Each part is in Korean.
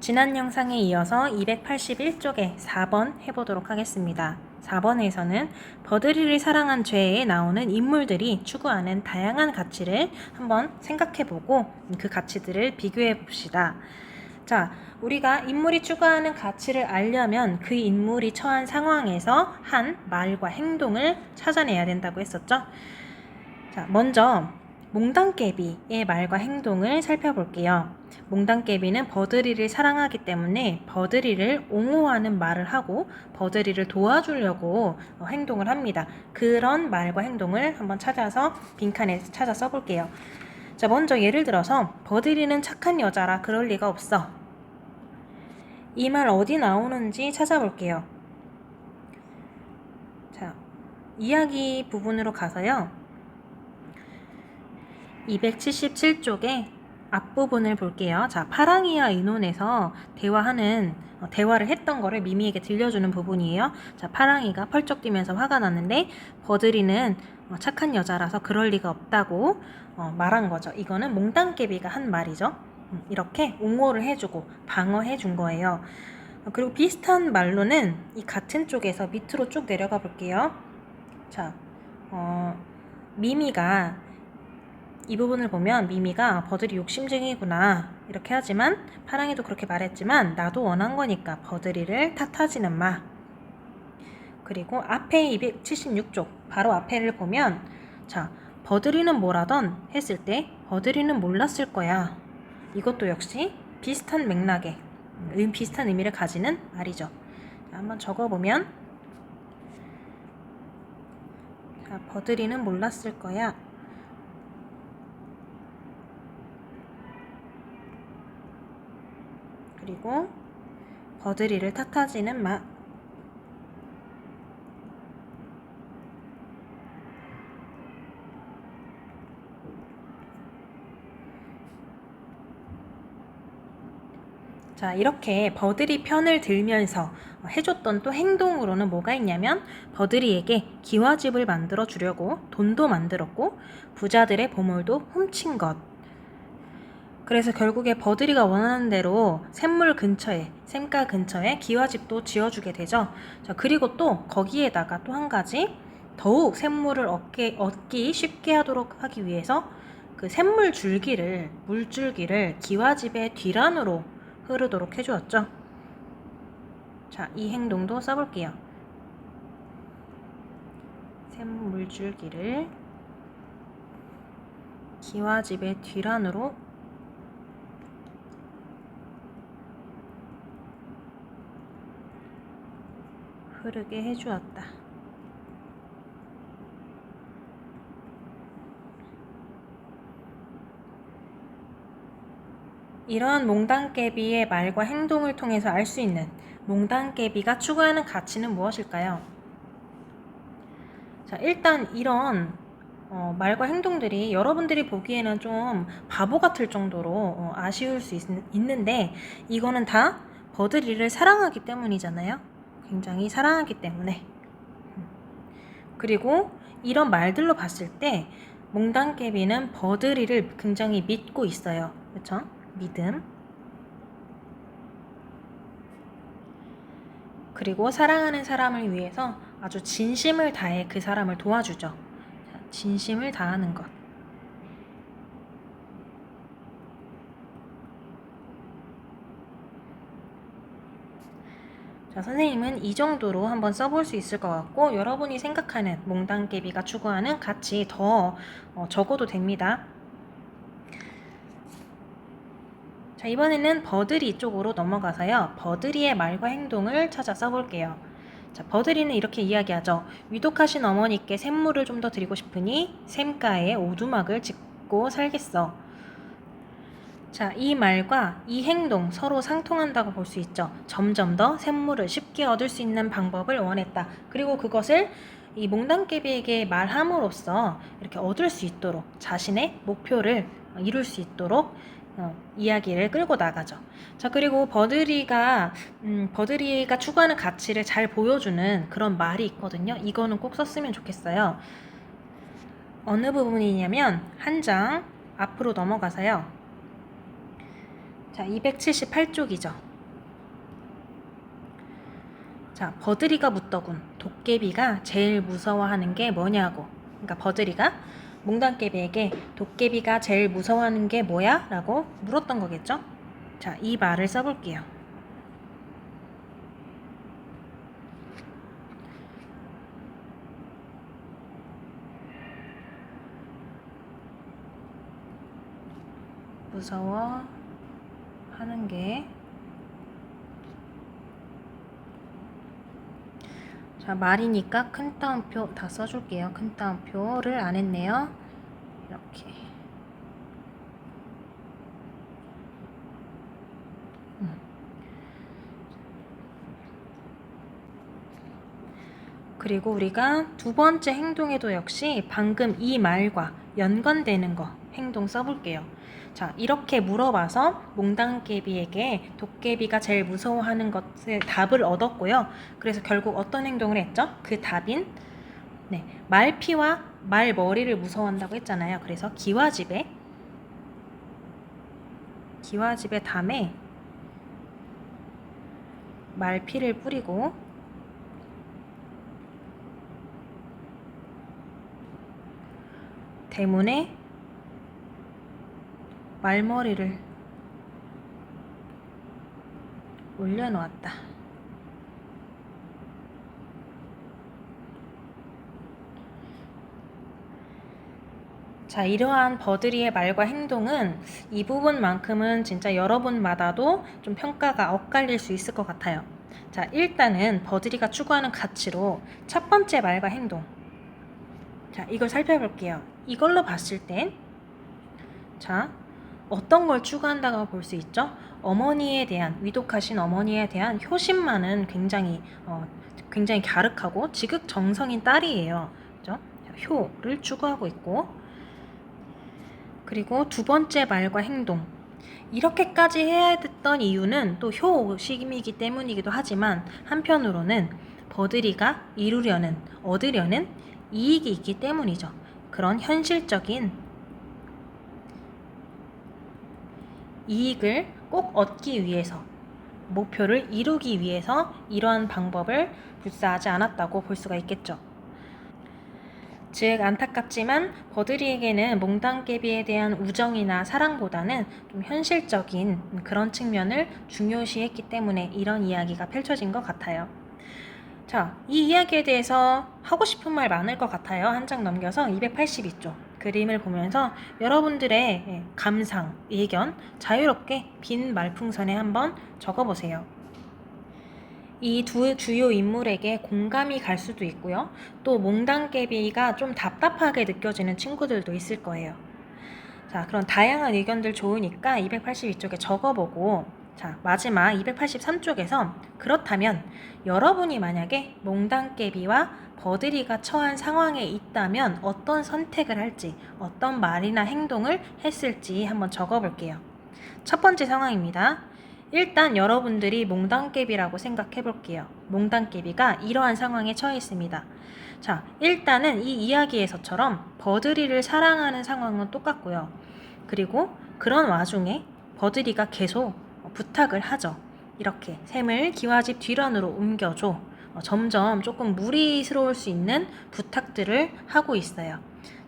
지난 영상에 이어서 281쪽에 4번 해보도록 하겠습니다. 4번에서는 버드리를 사랑한 죄에 나오는 인물들이 추구하는 다양한 가치를 한번 생각해보고 그 가치들을 비교해 봅시다. 자, 우리가 인물이 추구하는 가치를 알려면 그 인물이 처한 상황에서 한 말과 행동을 찾아내야 된다고 했었죠. 자, 먼저 몽당깨비의 말과 행동을 살펴볼게요. 몽당깨비는 버드리를 사랑하기 때문에 버드리를 옹호하는 말을 하고 버드리를 도와주려고 어, 행동을 합니다. 그런 말과 행동을 한번 찾아서 빈칸에 찾아 써볼게요. 자, 먼저 예를 들어서 버드리는 착한 여자라 그럴 리가 없어. 이 말 어디 나오는지 찾아볼게요. 자, 이야기 부분으로 가서요. 277쪽에 앞부분을 볼게요. 자, 파랑이와 의논에서 대화하는 어, 대화를 했던 거를 미미에게 들려주는 부분이에요. 자, 파랑이가 펄쩍 뛰면서 화가 났는데 버드리는 어, 착한 여자라서 그럴 리가 없다고 어, 말한 거죠. 이거는 몽땅깨비가 한 말이죠. 음, 이렇게 옹호를 해주고 방어해 준 거예요. 어, 그리고 비슷한 말로는 이 같은 쪽에서 밑으로 쭉 내려가 볼게요. 자, 어, 미미가 이 부분을 보면 미미가 버들이 욕심쟁이구나 이렇게 하지만 파랑이도 그렇게 말했지만 나도 원한 거니까 버들이를 탓하지는 마. 그리고 앞에 276쪽 바로 앞에를 보면 자 버들이는 뭐라던 했을 때 버들이는 몰랐을 거야. 이것도 역시 비슷한 맥락의 음, 비슷한 의미를 가지는 말이죠. 자, 한번 적어보면 자, 버들이는 몰랐을 거야. 그리고 버드리를 탓하지는 마. 자, 이렇게 버드리 편을 들면서 해줬던 또 행동으로는 뭐가 있냐면 버드리에게 기와집을 만들어 주려고 돈도 만들었고 부자들의 보물도 훔친 것. 그래서 결국에 버드리가 원하는 대로 샘물 근처에 샘가 근처에 기와집도 지어주게 되죠. 자, 그리고 또 거기에다가 또 한 가지 더욱 샘물을 얻기, 얻기 쉽게 하도록 하기 위해서 그 샘물 줄기를 물줄기를 기와집의 뒤란으로 흐르도록 해주었죠. 자, 이 행동도 써볼게요. 샘물 줄기를 기와집의 뒤란으로 흐르게 해주었다. 이러한 몽당깨비의 말과 행동을 통해서 알 수 있는 몽당깨비가 추구하는 가치는 무엇일까요? 자, 일단 이런 어, 말과 행동들이 여러분들이 보기에는 좀 바보 같을 정도로 어, 아쉬울 수 있, 있는데 이거는 다 버드리를 사랑하기 때문이잖아요. 굉장히 사랑하기 때문에. 그리고 이런 말들로 봤을 때 몽당깨비는 버드리를 굉장히 믿고 있어요. 그렇죠? 믿음. 그리고 사랑하는 사람을 위해서 아주 진심을 다해 그 사람을 도와주죠. 자, 진심을 다하는 것. 선생님은 이 정도로 한번 써볼 수 있을 것 같고 여러분이 생각하는 몽당깨비가 추구하는 가치 더 어, 적어도 됩니다. 자, 이번에는 버드리 쪽으로 넘어가서요. 버드리의 말과 행동을 찾아 써볼게요. 자, 버드리는 이렇게 이야기하죠. 위독하신 어머니께 샘물을 좀 더 드리고 싶으니 샘가에 오두막을 짓고 살겠어. 자, 이 말과 이 행동 서로 상통한다고 볼 수 있죠. 점점 더 샘물을 쉽게 얻을 수 있는 방법을 원했다. 그리고 그것을 이 몽당깨비에게 말함으로써 이렇게 얻을 수 있도록 자신의 목표를 이룰 수 있도록 어, 이야기를 끌고 나가죠. 자, 그리고 버드리가, 음, 버드리가 추구하는 가치를 잘 보여주는 그런 말이 있거든요. 이거는 꼭 썼으면 좋겠어요. 어느 부분이냐면, 한 장 앞으로 넘어가서요. 자, 278쪽이죠. 자, 버드리가 묻더군. 도깨비가 제일 무서워하는 게 뭐냐고. 그러니까 버드리가 몽당깨비에게 도깨비가 제일 무서워하는 게 뭐야? 라고 물었던 거겠죠? 자, 이 말을 써볼게요. 무서워 하는 게 자, 말이니까 큰 따옴표 다 써줄게요. 큰 따옴표를 안 했네요. 이렇게. 음. 그리고 우리가 두 번째 행동에도 역시 방금 이 말과 연관되는 거 행동 써볼게요. 자, 이렇게 물어봐서 몽당깨비에게 도깨비가 제일 무서워하는 것을 답을 얻었고요. 그래서 결국 어떤 행동을 했죠? 그 답인 네, 말피와 말머리를 무서워한다고 했잖아요. 그래서 기와집에 기와집에 담에 말피를 뿌리고 대문에 말머리를 올려놓았다. 자, 이러한 버드리의 말과 행동은 이 부분만큼은 진짜 여러분마다도 좀 평가가 엇갈릴 수 있을 것 같아요. 자, 일단은 버드리가 추구하는 가치로 첫 번째 말과 행동. 자, 이걸 살펴볼게요. 이걸로 봤을 땐, 자, 어떤 걸 추구한다고 볼 수 있죠? 어머니에 대한, 위독하신 어머니에 대한 효심만은 굉장히, 어, 굉장히 갸륵하고 지극정성인 딸이에요. 그죠? 자, 효를 추구하고 있고, 그리고 두 번째 말과 행동. 이렇게까지 해야 됐던 이유는 또 효심이기 때문이기도 하지만 한편으로는 버드리가 이루려는, 얻으려는 이익이 있기 때문이죠. 그런 현실적인 이익을 꼭 얻기 위해서, 목표를 이루기 위해서 이러한 방법을 불사하지 않았다고 볼 수가 있겠죠. 즉 안타깝지만 버드리에게는 몽당깨비에 대한 우정이나 사랑보다는 좀 현실적인 그런 측면을 중요시했기 때문에 이런 이야기가 펼쳐진 것 같아요. 자, 이 이야기에 대해서 하고 싶은 말 많을 것 같아요. 한 장 넘겨서 282쪽 그림을 보면서 여러분들의 예, 감상, 의견 자유롭게 빈 말풍선에 한번 적어보세요. 이 두 주요 인물에게 공감이 갈 수도 있고요. 또 몽당깨비가 좀 답답하게 느껴지는 친구들도 있을 거예요. 자, 그런 다양한 의견들 좋으니까 282쪽에 적어보고 자, 마지막 283쪽에서 그렇다면 여러분이 만약에 몽당깨비와 버드리가 처한 상황에 있다면 어떤 선택을 할지, 어떤 말이나 행동을 했을지 한번 적어 볼게요. 첫 번째 상황입니다. 일단 여러분들이 몽당깨비라고 생각해 볼게요. 몽당깨비가 이러한 상황에 처해 있습니다. 자, 일단은 이 이야기에서처럼 버드리를 사랑하는 상황은 똑같고요. 그리고 그런 와중에 버드리가 계속 부탁을 하죠. 이렇게 샘을 기와집 뒤런으로 옮겨줘. 어, 점점 조금 무리스러울 수 있는 부탁들을 하고 있어요.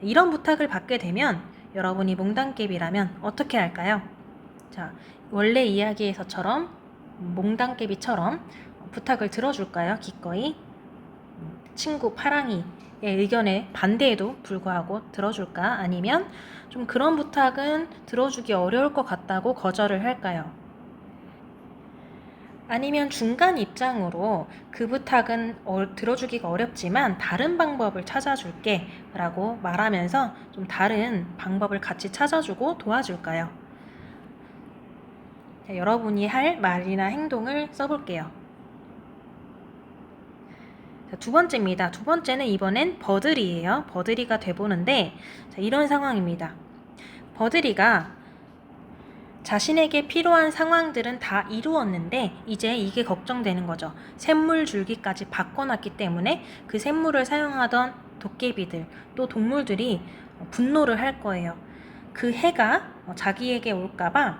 이런 부탁을 받게 되면 여러분이 몽당깨비라면 어떻게 할까요? 자, 원래 이야기에서처럼 몽당깨비처럼 부탁을 들어줄까요? 기꺼이 친구 파랑이의 의견에 반대에도 불구하고 들어줄까? 아니면 좀 그런 부탁은 들어주기 어려울 것 같다고 거절을 할까요? 아니면 중간 입장으로 그 부탁은 어, 들어주기가 어렵지만 다른 방법을 찾아줄게 라고 말하면서 좀 다른 방법을 같이 찾아주고 도와줄까요? 자, 여러분이 할 말이나 행동을 써볼게요. 자, 두 번째입니다. 두 번째는 이번엔 버들이에요. 버들이가 돼보는데 자, 이런 상황입니다. 버들이가 자신에게 필요한 상황들은 다 이루었는데 이제 이게 걱정되는 거죠. 샘물 줄기까지 바꿔놨기 때문에 그 샘물을 사용하던 도깨비들 또 동물들이 분노를 할 거예요. 그 해가 자기에게 올까봐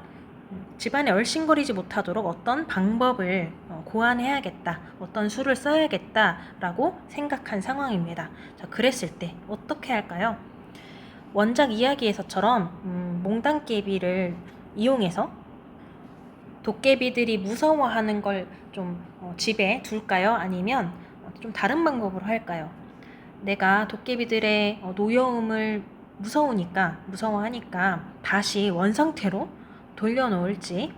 집안에 얼씬거리지 못하도록 어떤 방법을 고안해야겠다, 어떤 수를 써야겠다라고 생각한 상황입니다. 자, 그랬을 때 어떻게 할까요? 원작 이야기에서처럼 음, 몽땅깨비를 이용해서 도깨비들이 무서워하는 걸 좀 집에 둘까요? 아니면 어, 좀 다른 방법으로 할까요? 내가 도깨비들의 어, 노여움을 무서우니까 무서워하니까 다시 원상태로 돌려놓을지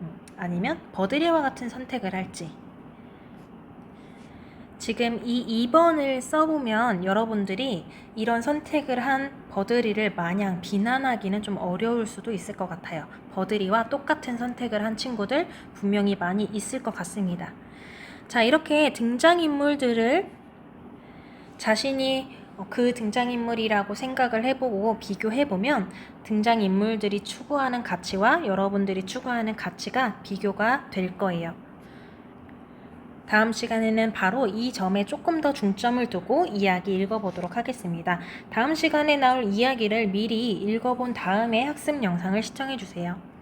음, 아니면 버드리와 같은 선택을 할지 지금 이 2번을 써보면 여러분들이 이런 선택을 한 버드리를 마냥 비난하기는 좀 어려울 수도 있을 것 같아요. 버드리와 똑같은 선택을 한 친구들 분명히 많이 있을 것 같습니다. 자, 이렇게 등장인물들을 자신이 어, 그 등장인물이라고 생각을 해보고 비교해보면 등장인물들이 추구하는 가치와 여러분들이 추구하는 가치가 비교가 될 거예요. 다음 시간에는 바로 이 점에 조금 더 중점을 두고 이야기 읽어보도록 하겠습니다. 다음 시간에 나올 이야기를 미리 읽어본 다음에 학습 영상을 시청해주세요.